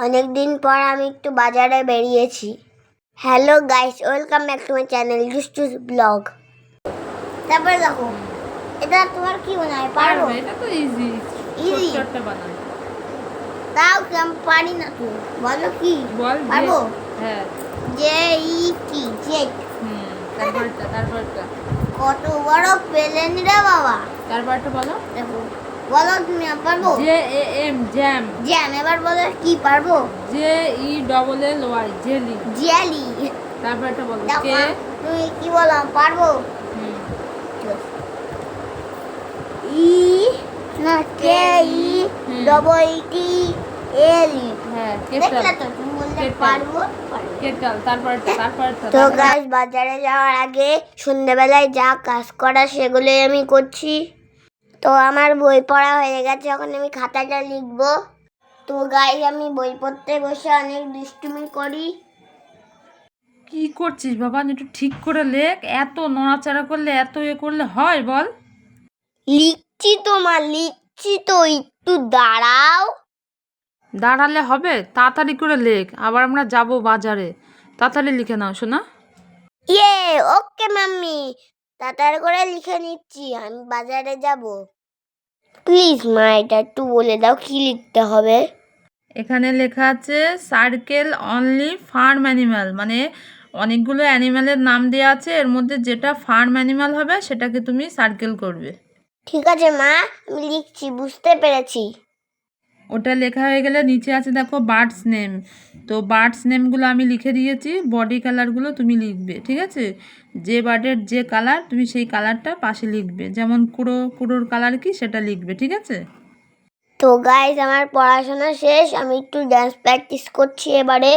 অনেক দিন পর আমি একটু বাজারে বেরিয়েছি। Hello guys welcome back to my channel জুস্টুস vlog তারপরে দেখো এটা তোমার কি মনে হয় পারব এটা তো ইজি বানানো তাও কি আমি পারি না তো? বলো কি? পারব? হ্যাঁ। যে ই কি হুম তারপরটা তারপরটা। কত বড় প্লেন রে বাবা। তারপরটা বলো। দেখো। বলো তুমি পারব? J A M jam jam এবার বলো কি পারব? J E double L Y jelly jelly তারপরটা বলো কে? তুমি কি পারব? ই না কে ই। ডবল টি এল হ্যাঁ দেখলে তো তুমি বললে পারব তো গাছ বাজারে যাওয়ার আগে সন্ধ্যেবেলায় যা কাজ করা সেগুলোই আমি করছি। তো আমার বই পড়া হয়ে গেছে এখন আমি খাতাটা লিখব। তো গাই আমি বই পড়তে বসে অনেক দুষ্টুমি করি। কি করছিস বাবা? একটু ঠিক করে লেখ। এত নড়াচড়া করলে এত এ করলে হয় বল। লিখছি তো মা লিখছি তো একটু দাঁড়াও। দাঁড়ালে হবে তাড়াতাড়ি করে লেখ। আবার আমরা যাব বাজারে। তাড়াতাড়ি লিখে নাও শোনা। ইয়ে ওকে মাম্মি। তাড়াতাড়ি করে লিখে নিচ্ছি আমি বাজারে যাব। প্লিজ মা এটা একটু বলে দাও কি লিখতে হবে? এখানে লেখা আছে সার্কেল অনলি ফার্ম অ্যানিম্যাল মানে অনেকগুলো অ্যানিম্যালের নাম দেওয়া আছে এর মধ্যে যেটা ফার্ম অ্যানিম্যাল হবে সেটাকে তুমি সার্কেল করবে। ঠিক আছে মা আমি লিখছি বুঝতে পেরেছি। ওটা লেখা হয়ে গেলে নিচে আছে দেখো বার্ডস নেম। তো বার্ডস নেমগুলো আমি লিখে দিয়েছি, বডি কালারগুলো তুমি লিখবে, ঠিক আছে? যে বার্ডের যে কালার, তুমি সেই কালারটা পাশে লিখবে, যেমন কুড়ো, কুড়োর কালার কি সেটা লিখবে, ঠিক আছে? তো গাইজ আমার পড়াশোনা শেষ, আমি একটু ডান্স প্র্যাকটিস করছি এবারে।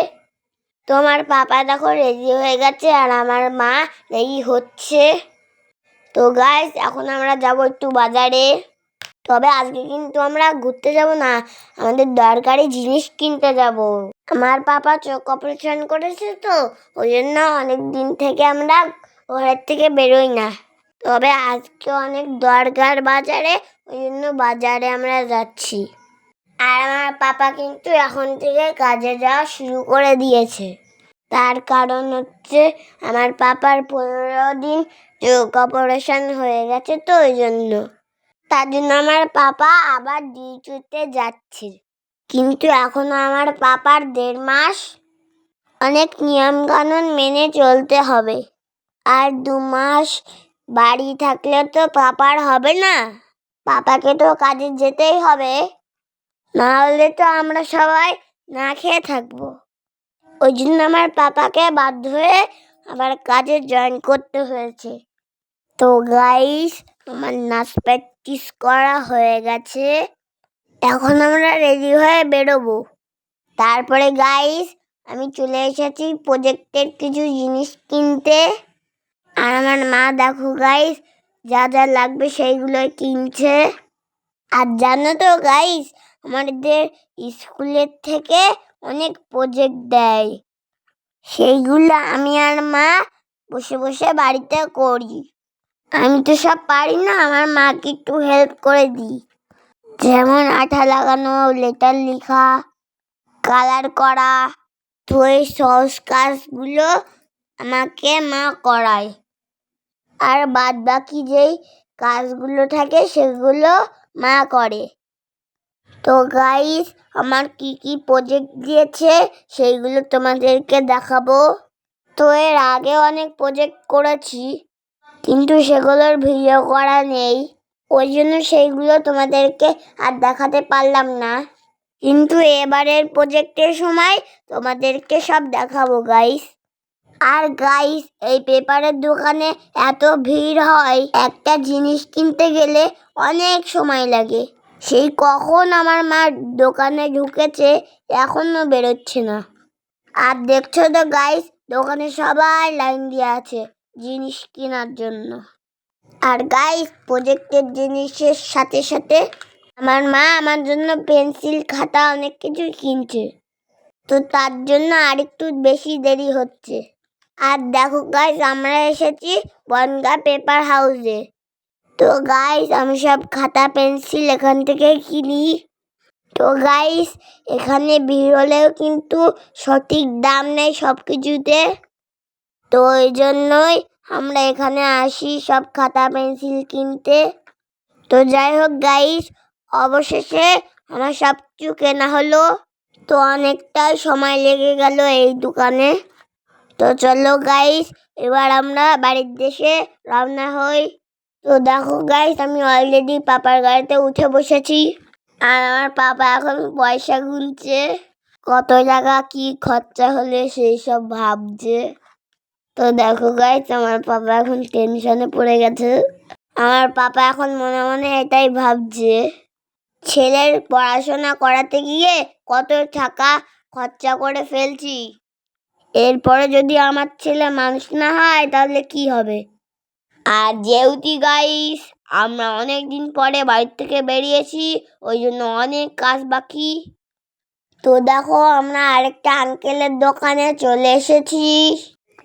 তো আমার পাপা দেখো রেডি হয়ে গেছে, আর আমার মা রেডি হচ্ছে। তো গাইজ এখন আমরা যাব একটু বাজারে। তবে আজকে কিন্তু আমরা ঘুরতে যাব না। আমাদের দরকারি জিনিস কিনতে যাব। আমার পাপা চোখ অপারেশন করেছে তো, ওই জন্য অনেক দিন থেকে আমরা ঘরের থেকে বেরোই না। তবে আজকে অনেক দরকার বাজারে, ওই জন্য বাজারে আমরা যাচ্ছি। আর আমার পাপা কিন্তু এখন থেকে কাজে যাওয়া শুরু করে দিয়েছে। তার কারণ হচ্ছে আমার পাপার পনেরো দিন চোখ অপারেশন হয়ে গেছে তো, ওই জন্য। তার জন্য আমার পাপা আবার ডিউটিতে যাচ্ছে কিন্তু এখনও আমার পাপার দেড় মাস অনেক নিয়ম কানুন মেনে চলতে হবে। আর দু মাস বাড়ি থাকলে তো পাপার হবে না। পাপাকে তো কাজে যেতেই হবে। না হলে তো আমরা সবাই না খেয়ে থাকব। ওই জন্য আমার পাপাকে বাধ্য হয়ে আবার কাজে জয়েন করতে হয়েছে। তো গাইস আমার নাচ প্র্যাকটিস করা হয়ে গেছে। এখন আমরা রেডি হয়ে বেরোবো। তারপরে গাইস আমি চলে এসেছি প্রজেক্টের কিছু জিনিস কিনতে। আর আমার মা দেখো গাইস যা যা লাগবে সেইগুলো কিনছে। আর জানো তো গাইস আমাদের স্কুলের থেকে অনেক প্রজেক্ট দেয়। সেইগুলো আমি আর মা বসে বসে বাড়িতে করি। আমি তো সব পারি না, আমার মাকে একটু হেল্প করে দিই। যেমন আঠা লাগানো লেটার লেখা কালার করা এই সহজ কাজগুলো আমাকে মা করায়। আর বাদ বাকি যেই কাজগুলো থাকে সেগুলো মা করে। তো গাইস আমার কি কি প্রজেক্ট দিয়েছে সেইগুলো তোমাদেরকে দেখাবো। তো এর আগে অনেক প্রজেক্ট করেছি। কিন্তু সেগুলোর ভিডিও করা নেই। ওই জন্য সেইগুলো তোমাদেরকে আর দেখাতে পারলাম না। কিন্তু এবারের প্রজেক্টের সময় তোমাদেরকে সব দেখাবো গাইস আর গাইস এই পেপারের দোকানে এত ভিড় হয়, একটা জিনিস কিনতে গেলে অনেক সময় লাগে। সেই কখন আমার মা দোকানে ঢুকেছে এখনও বেরোচ্ছে না। আর দেখছ তো গাইস দোকানে সবাই লাইন দিয়ে আছে। জিনিস কেনার জন্য। আর গাইস প্রজেক্টের জিনিসের সাথে সাথে আমার মা আমার জন্য পেন্সিল খাতা অনেক কিছু কিনছে। তো তার জন্য আরেকটু বেশি দেরি হচ্ছে। আর দেখো গাইস আমরা এসেছি বনগা পেপার হাউসে তো গাইস আমি সব খাতা পেন্সিল এখান থেকে কিনি। তো গাইস এখানে হলেও কিন্তু সঠিক দাম নেই সব কিছুতে তো ওই জন্যই আমরা এখানে আসি সব খাতা, পেন্সিল কিনতে। তো যাই হোক গাইস অবশেষে আমার সব কিছু কেনা হলো। তো অনেকটাই সময় লেগে গেল এই দোকানে। তো চলো গাইস এবার আমরা বাড়ির দেশে রওনা হই। তো দেখো গাইস আমি অলরেডি পাপার গাড়িতে উঠে বসেছি। আর আমার পাপা এখন পয়সা গুনছে। কত টাকা, কি খরচা হলে, সেই সব ভাবছে। তো দেখো গাইস আমার পাপা এখন টেনশনে পড়ে গেছে। আমার পাপা এখন মনে মনে এটাই ভাবছে, ছেলের পড়াশোনা করাতে গিয়ে কত টাকা খরচা করে ফেলছি। এরপরে যদি আমার ছেলে মানুষ না হয়, তাহলে কি হবে? আর যেহেতু গাইস আমরা অনেক দিন পরে বাড়ির থেকে বেরিয়েছি, ওই জন্য অনেক কাজ বাকি। তো দেখো, আমরা আরেকটা আঙ্কেলের দোকানে চলে এসেছি।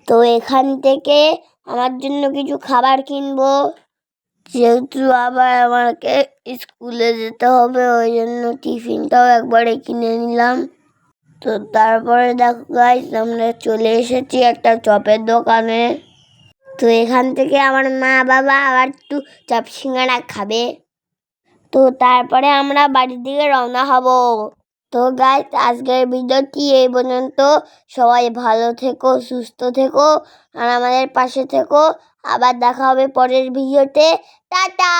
তো এখান থেকে আমার জন্য কিছু খাবার কিনবো। যেহেতু আবার আমাকে স্কুলে যেতে হবে, ওই জন্য টিফিনটাও একবারে কিনে নিলাম। তো তারপরে দেখো গাইস আমরা চলে এসেছি একটা চপের দোকানে। তো এখান থেকে আমার মা বাবা আবার একটু চপ সিঙ্গারা খাবে। তো তারপরে আমরা বাড়ির দিকে রওনা হব। তো গাই আজকের ভিডিওটি এই পর্যন্ত। সবাই ভালো থেকো, সুস্থ থেকো, আর আমাদের পাশে থেকো। আবার দেখা হবে পরের ভিডিওতে। টাটা!